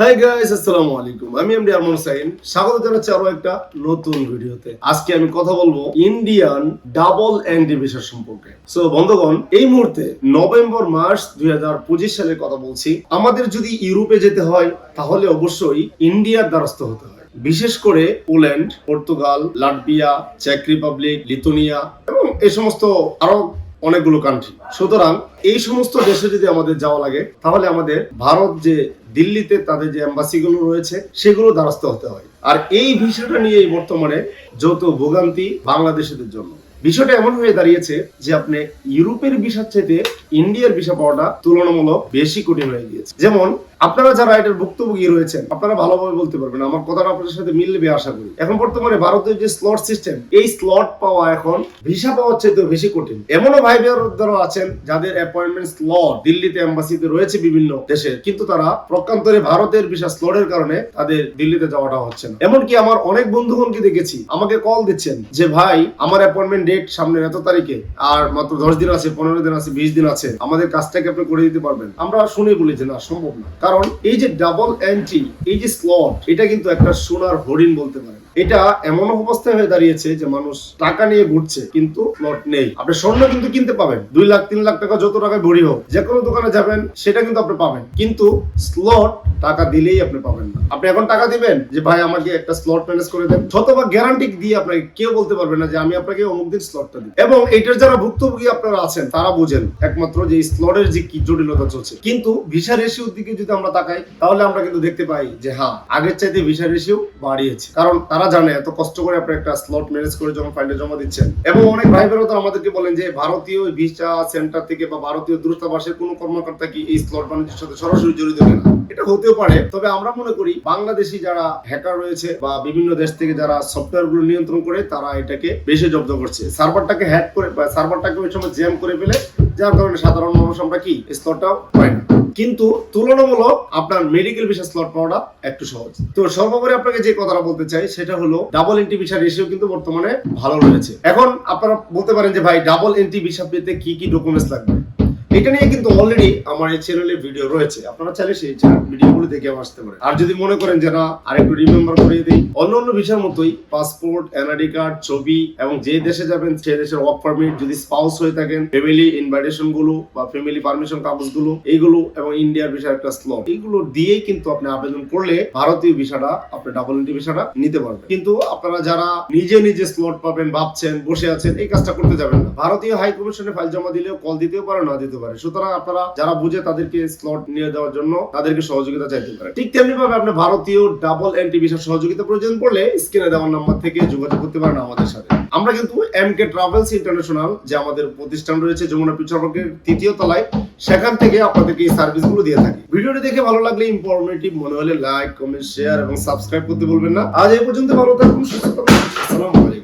Hi guys আসসালামু আলাইকুম। আমি এমডি আরমান সাইন স্বাগত জানাচ্ছি আরও একটা নতুন ভিডিওতে। আজকে আমি কথা বলব ইন্ডিয়ান ডাবল এন্ট্রি ভিসা সম্পর্কে। সো বন্ধুগণ, এই মুহূর্তে নভেম্বর মাস দুই সালের কথা বলছি। আমাদের যদি ইউরোপে যেতে হয়, তাহলে অবশ্যই ইন্ডিয়ার দ্বারস্থ হতে হয়। বিশেষ করে পোল্যান্ড, পর্তুগাল, লাটভিয়া, চেক রিপাবলিক, লিথুনিয়া এবং এই সমস্ত আরও অনেকগুলো কান্ট্রি সুতরাং এই সমস্ত দেশে যদি আমাদের যাওয়া লাগে, তাহলে আমাদের ভারত যে দিল্লিতে তাদের যে এম্বাসিগুলো রয়েছে, সেগুলো দ্বারস্থ হতে হয়। আর এই বিষয়টা নিয়েই বর্তমানে যত ভোগান্তি বাংলাদেশিদের জন্য। বিষয়টা এমন হয়ে দাঁড়িয়েছে যে আপনি ইউরোপের ভিসার চাইতে ইন্ডিয়ার ভিসা পাওয়াটা তুলনামূলক বেশি কঠিন হয়ে গিয়েছে। যেমন আপনারা যারা এটার ভুক্তভোগী রয়েছেন, আপনারা ভালোভাবে বলতে পারবেন, আমার কথাটা আপনাদের সাথে মিলবে আশা করি। এখন বর্তমানে ভারতের যে স্লট সিস্টেম এই স্লট পাওয়া এখন ভিসা পাওয়ার চাইতে বেশি কঠিন। এমনও ভাই বেরোদ্দারও আছেন, যাদের অ্যাপয়েন্টমেন্ট স্লট দিল্লিতে এম্বাসিতে রয়েছে বিভিন্ন দেশের, কিন্তু তারা প্রকান্তরে ভারতের ভিসা স্লটের কারণে তাদের দিল্লিতে যাওয়াটা হচ্ছে না। এমনকি আমার অনেক বন্ধুগণকে দেখেছি, আমাকে কল দিচ্ছেন যে, ভাই, আমার অ্যাপয়েন্টমেন্ট ডেট সামনের এত তারিখে, আর মাত্র দশ দিন আছে, পনেরো দিন আছে, বিশ দিন আছে, আমাদের কাজটাকে আপনি করে দিতে পারবেন? আমরা শুনে বলি যে, না, সম্ভব না। কারণ এই যে ডাবল এন্ট্রি এই যে স্লট এটা কিন্তু একটা সোনার হরিণ বলতে পারেন। এটা এমন অবস্থায় হয়ে দাঁড়িয়েছে যে মানুষ টাকা নিয়ে ঘুরছে, কিন্তু স্লট নেই। আপনি স্বর্ণ কিন্তু কিনতে পাবেন। দুই লাখ, তিন লাখ টাকা যত টাকায় ভরি হোক, যে কোনো দোকানে যাবেন, সেটা কিন্তু আপনি পাবেন। কিন্তু স্লট টাকা দিলেই আপনি পাবেন না। আপনি এখন টাকা দিবেন যে, ভাই, আমাকে একটা স্লট ম্যানেজ করে দেন। শতভাগ গ্যারান্টি দিয়ে আপনাকে কেউ বলতে পারবে না যে, আমি আপনাকে অমুক দিন স্লটটা দিই। এবং এটার যারা ভুক্তভোগী আপনারা আছেন, তারা বুঝেন একমাত্র যে স্লটের যে কি জটিলতা চলছে। কিন্তু ভিসা রেশিওর দিকে যদি আমরা তাকাই, তাহলে আমরা কিন্তু দেখতে পাই যে হ্যাঁ আগের চাইতে ভিসা রেশিও বাড়িয়েছে। কারণ তারা জানে, এত কষ্ট করে আপনি একটা স্লট ম্যানেজ করে যখন ফাইলটা জমা দিচ্ছেন। এবং অনেক ভাই বেরো তো আমাদেরকে বলেন যে, ভারতীয় ভিসা সেন্টার থেকে বা ভারতীয় দূতাবাসের কোনো কর্মকর্তা কি এই স্লট বাণিজ্যের সাথে সরাসরি জড়িত কিনা? এটা হতেও পারে, তবে আমরা মনে করি বাংলাদেশি যারা হ্যাকার রয়েছে বা বিভিন্ন দেশ থেকে যারা সফটওয়্যারগুলো নিয়ন্ত্রণ করে, তারা এটাকে বেশি জব্দ করছে। সার্ভারটাকে হ্যাক করে সার্ভারটাকে ওই সময় জ্যাম করে ফেলে, যার কারণে সাধারণ মানুষ আমরা কি স্লটটা পাই না। কিন্তু তুলনামূলক আপনার মেডিকেল ভিসা স্লট পাওয়াটা একটু সহজ। তো সর্বোপরি আপনাকে যে কথাটা বলতে চাই, সেটা হলো ডাবল এন্ট্রি ভিসা রেশিও কিন্তু বর্তমানে ভালো রয়েছে। এখন আপনারা বলতে পারেন যে, ভাই ডাবল এন্ট্রি ভিসা পেতে কি কি ডকুমেন্টস লাগবে? এটা নিয়ে কিন্তু অলরেডি আমার এই চ্যানেলে ভিডিও রয়েছে। আপনারা চাইলে সেই ভিডিওগুলো দেখে আসতে পারেন। আর যদি মনে করেন যে না, আরেকটু রিমেম্বার করিয়ে দিই, অন্য অন্য ভিসার মতোই পাসপোর্ট এনআইডি কার্ড ছবি এবং যে দেশে যাবেন সেই দেশের ওয়ার্ক পারমিট যদি স্পাউস হয়ে থাকেন ফ্যামিলি ইনভাইটেশনগুলো বা ফ্যামিলি পারমিশন কাগজগুলো এইগুলো এবং ইন্ডিয়ার ভিসার একটা স্লট এইগুলো দিয়েই কিন্তু আপনি আবেদন করলে ভারতীয় ভিসাটা আপনি ডাবল এন্ট্রি ভিসাটা নিতে পারবেন। কিন্তু আপনারা যারা নিজে নিজে স্লট পাবেন, ভাবছেন, বসে আছেন, এই কাজটা করতে যাবেন না। ভারতীয় হাই কমিশনে ফাইল জমা দিলেও কল দিতেও পারে, না দিতে পারে। সুতরাং আপনারা যারা বুঝে তাদেরকে স্লট নিয়ে দেওয়ার জন্য তাদেরকে সহযোগিতা চাইতে পারে। ঠিক তেমনি ভাবে আপনি ভারতীয় ডাবল এন্ট্রি ভিসা সহযোগিতা প্রয়োজন পড়লে স্ক্রিনে দেওয়ার নাম্বার থেকে যোগাযোগ করতে পারেন আমাদের সাথে। আমরা কিন্তু এম কে ট্রাভেলস ইন্টারন্যাশনাল যে আমাদের প্রতিষ্ঠান রয়েছে যমুনা পিছনের তৃতীয় তলায়, সেখান থেকে আপনাদেরকে এই সার্ভিসগুলো দিয়ে থাকি। ভিডিওটি দেখে ভালো লাগলে ইনফরমেটিভ মনে হলে লাইক কমেন্ট শেয়ার এবং সাবস্ক্রাইব করতে বলবেন না। আজ এই পর্যন্ত ভালো থাকুন, সুস্থ থাকুন, আসসালামু আলাইকুম।